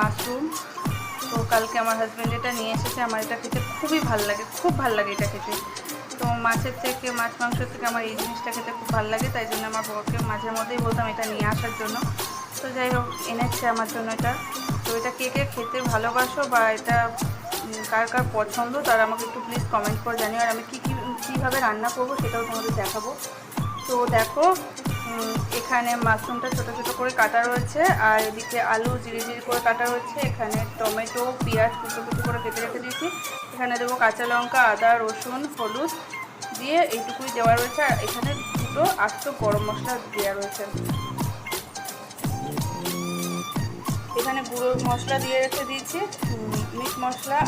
Mushroom. তো কালকে আমার হাজব্যান্ড এটা নিয়ে এসেছে। আমার এটা খেতে খুবই ভালো লাগে, খুব ভালো লাগে এটা খেতে। তো মাছের থেকে, মাছ মাংসের থেকে আমার এই জিনিসটা খেতে খুব ভালো লাগে, তাই জন্য আমার বউকে মাঝে মধ্যেই বলতাম এটা নিয়ে আসার জন্য। তো যাই হোক, এনেছে আমার জন্য এটা। তো এটা কে কে খেতে ভালোবাসো বা এটা কার কার পছন্দ, তারা আমাকে একটু প্লিজ কমেন্ট করে জানিও। আর আমি কী কী, কীভাবে রান্না করব সেটাও তোমাদের দেখাবো। তো দেখো এখানে মাশরুমটা ছোটো ছোটো করে কাটা রয়েছে, আর এদিকে আলু জিরি জিরি করে কাটা রয়েছে, এখানে টমেটো, পেঁয়াজ কুচো কুচো করে কেটে রেখে দিয়েছি। এখানে দেবো কাঁচা লঙ্কা, আদা, রসুন, হলুদ দিয়ে এইটুকুই দেওয়া রয়েছে, আর এখানে দুটো আস্ত গরম মশলা দেওয়া রয়েছে। এখানে গুঁড়ো মশলা দিয়ে রেখে দিয়েছি মিট মশলা,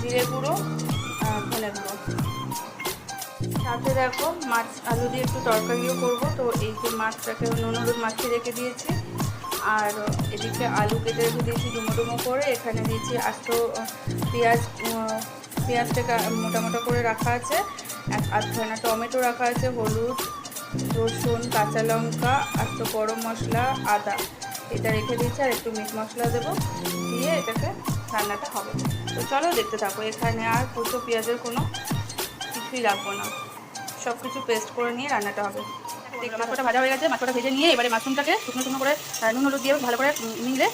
জিরে গুঁড়ো সাথে দেখো মাছ, আলু দিয়ে একটু তরকারিও করব। তো এই যে মাছটাকে নুন, হলুদ মাখিয়ে রেখে দিয়েছি। আর এদিকে আলু কেটে রেখে দিয়েছি ডুমো ডুমো করে। এখানে দিয়েছি আস্ত পেঁয়াজ পেঁয়াজটাকে মোটা মোটা করে রাখা আছে। এক আধখানা টমেটো রাখা আছে, হলুদ, রসুন, কাঁচা লঙ্কা, আস্ত গরম মশলা, আদা। এটা রেখে দিয়েছি আর একটু মিট মশলা দেবো। দিয়ে এটাকে রান্নাটা হবে। তো চলো দেখতে থাকো, এখানে আর কুচো, পেঁয়াজের কোনো কিছুই রাখব না। সব কিছু পেস্ট করে নিয়ে রান্নাটা হবে। মাছটা ভাজা হয়ে গেছে মাছটা ভেজে নিয়ে এবারে মাশরুমটাকে শুকনো শুকনো করে নুন হলুদ দিয়ে ভালো করে উম, নিলে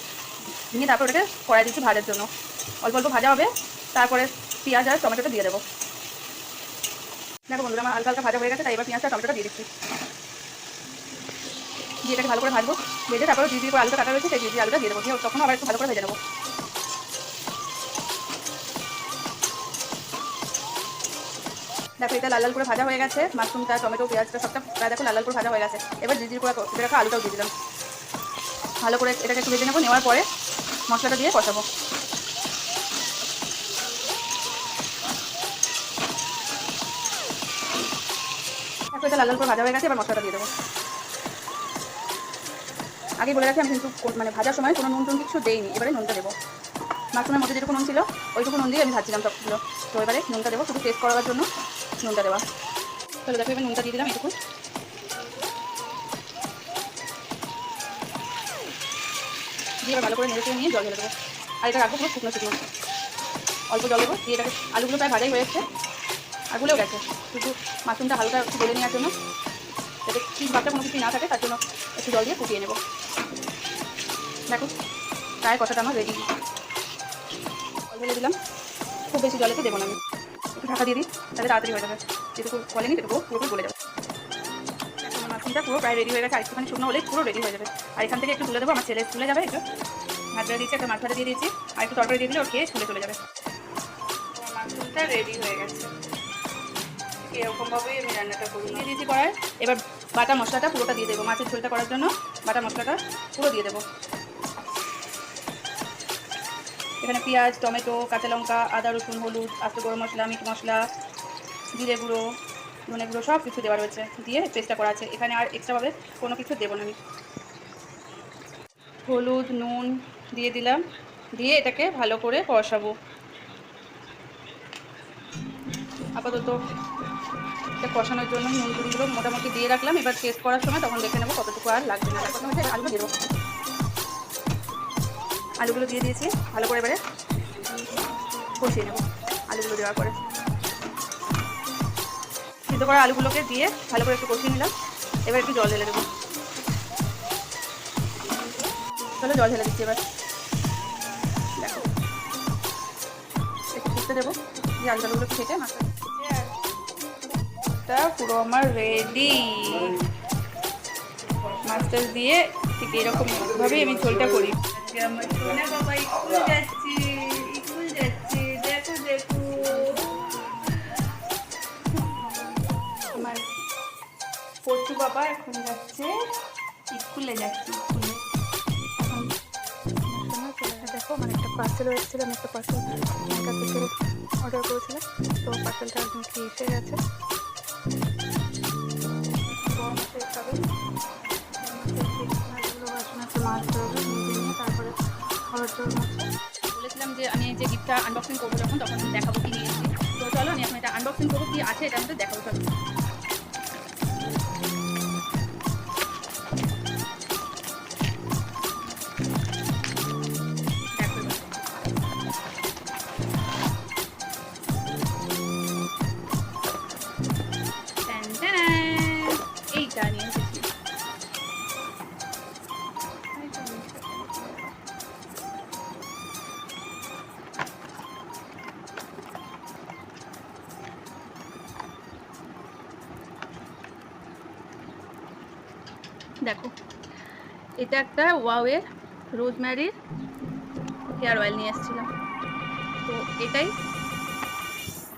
নিয়ে তারপর ওটাকে কড়াই দিচ্ছি ভাজার জন্য। অল্প অল্প ভাজা হবে তারপরে পেঁয়াজ আর টমেটোটা দিয়ে দেবো। দেখো বন্ধুরা আমার হালকা হালকা ভাজা হয়ে গেছে তাই এবার পেঁয়াজটা টমেটোটা দিয়ে দিচ্ছি। দিয়ে এটাকে ভালো করে ভাজবো ভেজে তারপরে দিয়ে করে আলুটা কাটা রয়েছে সেই দিয়ে আলুটা দিয়ে দেবো দিয়ে তখন আবার একটু ভালো করে ভেজে নেব। দেখো এটা লাল লাল করে ভাজা হয়ে গেছে, মাশরুমটা, টমেটো, পেঁয়াজটা সবটা প্রায় দেখো লাল লাল করে ভাজা হয়ে গেছে। এবার জিজির করে কেটে রাখা আলুটাও দিয়ে দিলাম। ভালো করে এটাকে একটু ভেজে নেব, নেওয়ার পরে মশলাটা দিয়ে কষাবো। দেখো এটা লাল লাল করে ভাজা হয়ে গেছে, এবার মশলাটা দিয়ে দেবো। আগে বলে রাখি, আমি কিন্তু মানে ভাজার সময় কোনো নুন টুন কিছু দেইনি, এবারে নুনটা দেবো। মাশরুমের মধ্যে যেটুকু নুন ছিল, ওইটুকু নুন দিয়ে আমি ভাজছিলাম সবগুলো। তো এবারে নুনটা দেবো, শুধু টেস্ট করার জন্য। নুনটা দেওয়া চলো দেখো এবার নুনটা দিয়ে দিলাম এটুকু। দিয়ে ভালো করে নেড়ে নিয়ে জল ঢেলে দেবো। আর এটা রাখব পুরো শুকনো শুকনো। অল্প জল দেবো। দিয়ে এটাকে আলুগুলো প্রায় ভাজাই হয়েছে। আর গুলেও গেছে। শুধু মাশরুমটা হালকা একটু গলে নেওয়ার জন্য। যাতে ঠিক ভাবটা কোনো কিছু না থাকে, তার জন্য একটু জল দিয়ে ফুটিয়ে নেব। দেখো, প্রায় কষাটা আমার রেডি জল দিলাম। খুব বেশি জলেতে দেবো না আমি। ঢাকা দিয়ে দিই তাহলে তাড়াতাড়ি হয়ে যাবে। যেটুকু গলেনি সেটুকু পুরোপুরি গলে যাবে। আমার মাশরুমটা পুরো প্রায় রেডি হয়ে গেছে আর একটুখানি শুকনো হলেই পুরো রেডি হয়ে যাবে। আর এখান থেকে একটু তুলে দেবো আমার ছেলে স্কুলে যাবে একটু। ভাত বেড়ে দিয়েছি একটা মাছ ভাজা দিয়ে দিয়েছি আর একটু তরকারি দিয়ে দিলে ওর খেয়ে স্কুলে চলে যাবে। মাশরুমটা রেডি হয়ে গেছে। এরকমভাবেই আমি রান্নাটা করি দিয়ে দিয়েছি কড়াই। এবার বাটা মশলাটা পুরোটা দিয়ে দেবো মাছের ঝোলটা করার জন্য বাটা মশলাটা পুরো দিয়ে দেবো। এখানে পেঁয়াজ, টমেটো, কাঁচা লঙ্কা, আদা, রসুন, হলুদ, আস্ত গরম মশলা, মিট মশলা, জিরে গুঁড়ো, ধনে গুঁড়ো, সব কিছু দেওয়া রয়েছে। দিয়ে পেস্টটা করা আছে। এখানে আর এক্সট্রাভাবে কোনো কিছু দেবো না আমি। হলুদ, নুন দিয়ে দিলাম। দিয়ে এটাকে ভালো করে কষাবো। আপাতত এটা কষানোর জন্য নুন গুঁড়িগুলো মোটামুটি দিয়ে রাখলাম। এবার টেস্ট করার সময় তখন দেখে নেব কতটুকু আর লাগবে না। আলু দেবো আলুগুলো দিয়ে দিয়েছি, ভালো করে এবারে কষিয়ে নেব আলুগুলো দেওয়ার পরে। সিদ্ধ করা আলুগুলোকে দিয়ে ভালো করে একটু কষিয়ে নিলাম, এবার একটু জল ঢেলে দেবো। চলো জল ঢেলে দিচ্ছি এবার। একটু ফুটতে দেবো, দিয়ে আলু আলুগুলো কেটে মাছটা পুরো আমার রেডি মাছটা দিয়ে ঠিক এরকম ভাবেই আমি ঝোলটা করি। আমার বাবা স্কুল যাচ্ছে স্কুল যাচ্ছে, দেখো দেখো। আমার পচু বাবা এখন যাচ্ছে স্কুলে যাচ্ছে স্কুলে দেখো মানে একটা পার্সেল এসেছিল আমি একটা পার্সেল আমার অর্ডার করেছিলাম, তো পার্সেলটা একদম এসে গেছে। যে গিফটটা আনবক্সিং করব যখন, তখন দেখাবো কি নিয়েছি তো চলো, আমি এখন এটা আনবক্সিং করব, কি আছে এটা আমাদের দেখাবো, চলো। দেখো। এটা একটা ওয়াওয়ের রোজম্যারির হেয়ার অয়েল নিয়ে এসেছিলাম। তো এটাই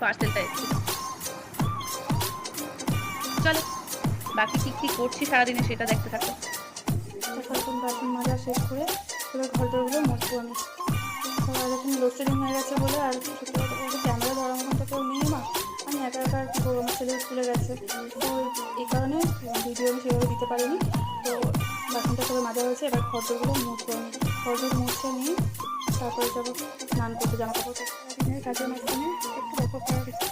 পার্সেলটা এসেছিল চলো, বাকি কী কী করছি সারাদিনে সেটা দেখতে থাকো। এখন বাসন মাজা শেষ করে এবার ঘর দরগুলো মুছবো আমি। এখন লোডশেডিং হয়ে গেছে বলে আর ক্যামেরা ধরার মতন তো কেউ নেই মা। আমি একা একা আর ছেলে স্কুলে গেছে। তো এই কারণে ভিডিও আমি সেভাবে দিতে পারিনি। তো বাসনটা সবাই মাজা হয়েছে, এবার ঘর দরগুলো মুছবো আমি ঘর দর মুছে নিয়ে তারপরে যাব স্নান করতে, জামা কাপড় কাজের মাঝখানে একটু গল্প করার ইচ্ছে।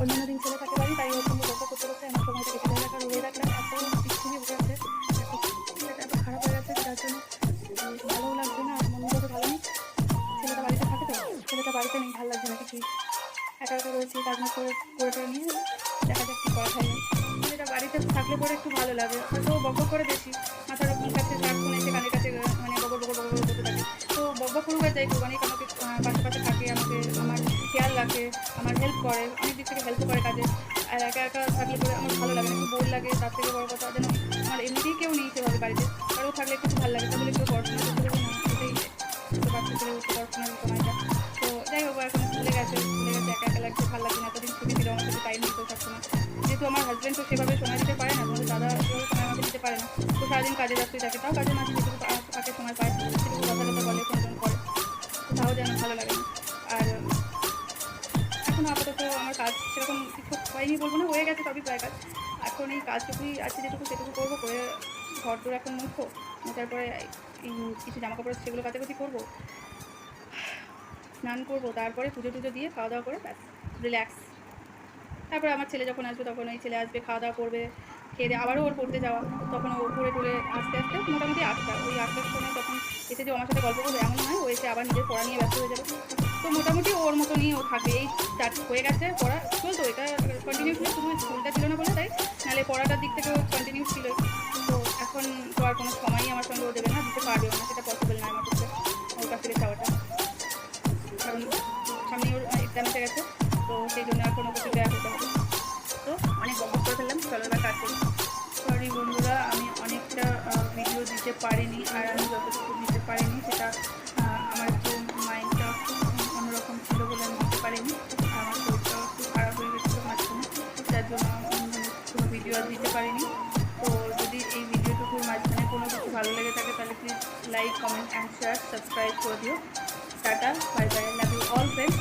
অন্যান্য দিন ছেলে থাকে বাড়ি, তাই ওর সঙ্গে গল্প করতে করতে আমার সময়টা কেটে যায় কারণ ওয়েদারটা এত বিচ্ছিরি হয়ে গেছে এত খারাপ হয়ে গেছে, যার জন্য ভালোও লাগছে না মন মেজাজও ভালো নেই। ছেলেটা বাড়িতে থাকে তো, ছেলেটা বাড়িতে নেই, ভালো লাগছে না কিছুই একা একা রয়েছে, কাজ করে করে নিয়ে দেখা যাক কী করা যায়। না বাড়িতে থাকলে পরে একটু ভালো লাগে হয়তো বক বক করে বেশি মাথার ওপর কাছে সারাক্ষণ এসে কানের কাছে মানে বকর বকর বকর করতে থাকে তো বক বক করুক যাই করুক অনেক আমাকে পাশে পাশে থাকে আমাকে আমার খেয়াল রাখে আমার হেল্প করে অনেক দিক থেকে হেল্প করে কাজে আর একা একা থাকলে পরে আমার ভালো লাগে একটু বোর লাগে তার থেকে বড় কথা যেন আমার এমনিতেই কেউ নেই সেভাবে বাড়িতে ও থাকলে একটু ভালো লাগে তাহলে কেউ পড়াশোনা যেহেতু আমার হাজব্যান্ড তো সেভাবে সময় দিতে পারে না তোমাদের দাদা সেভাবে সময় আমাকে দিতে পারে না, তো সারাদিন কাজে ব্যস্তই থাকে তাও কাজে মাঝে যেটুকু ফাঁকে সময় পায়, সেটুকু কথা কথা বলে ফোন করে। তাও যেন ভালো লাগে আর, এখন আপাতত আমার কাজ সেরকম কিছু হয়নি বলব না, হয়ে গেছে সবই প্রায় কাজ। এখন এই কাজটুকুই আছে যেটুকু সেটুকু করব, করে ঘর দূর এখন মুখো মোছার পরে কিছু জামা কাপড় সেগুলো কাচাকুচি করব, স্নান করব, তারপরে পুজো টুজো দিয়ে খাওয়া দাওয়া করে ব্যাস রিল্যাক্স তারপরে আমার ছেলে যখন আসবে, তখন ওই ছেলে আসবে, খাওয়া দাওয়া করবে, খেয়ে দিয়ে আবারও ওর পড়তে যাওয়া। তখন ও পড়ে টুরে আস্তে আস্তে মোটামুটি আটটা, ওই আটটার সময় তখন এসে যে আমার সাথে গল্প করবে, এমন নয়, ও এসে আবার নিজের পড়া নিয়ে ব্যস্ত হয়ে যাবে। তো মোটামুটি ওর মতনই ও থাকবে। এই স্টার্ট হয়ে গেছে পড়া। চলতো, এটা কন্টিনিউ ছিল, শুধু স্কুলটা ছিল না বলে তাই। নাহলে পড়াটার দিক থেকে কন্টিনিউ ছিল। তো এখন তো আর কোনো সময়ই আমার সঙ্গে ও জন্য এখন ওকে প্রিপেয়ার হতে হবে তো অনেক বকবক করে ফেললাম, চলো এবার কাজ সরি বন্ধুরা, আমি অনেকটা ভিডিও দিতে পারিনি আর আমি যতটুকু দিতে পারিনি সেটা আমার একটু মাইন্ডটা অন্যরকম ছিল বলে আমি দিতে পারিনি। আর আমার শরীরটাও একটু খারাপ হয়ে গেছিল মাঝখানে যার জন্য কোনো ভিডিও আর দিতে পারিনি। তো যদি এই ভিডিওটুকুর মাঝখানে কোনো কিছু ভালো লেগে থাকে, তাহলে please like comment and share subscribe করে দিও। Tata bye bye love you all friends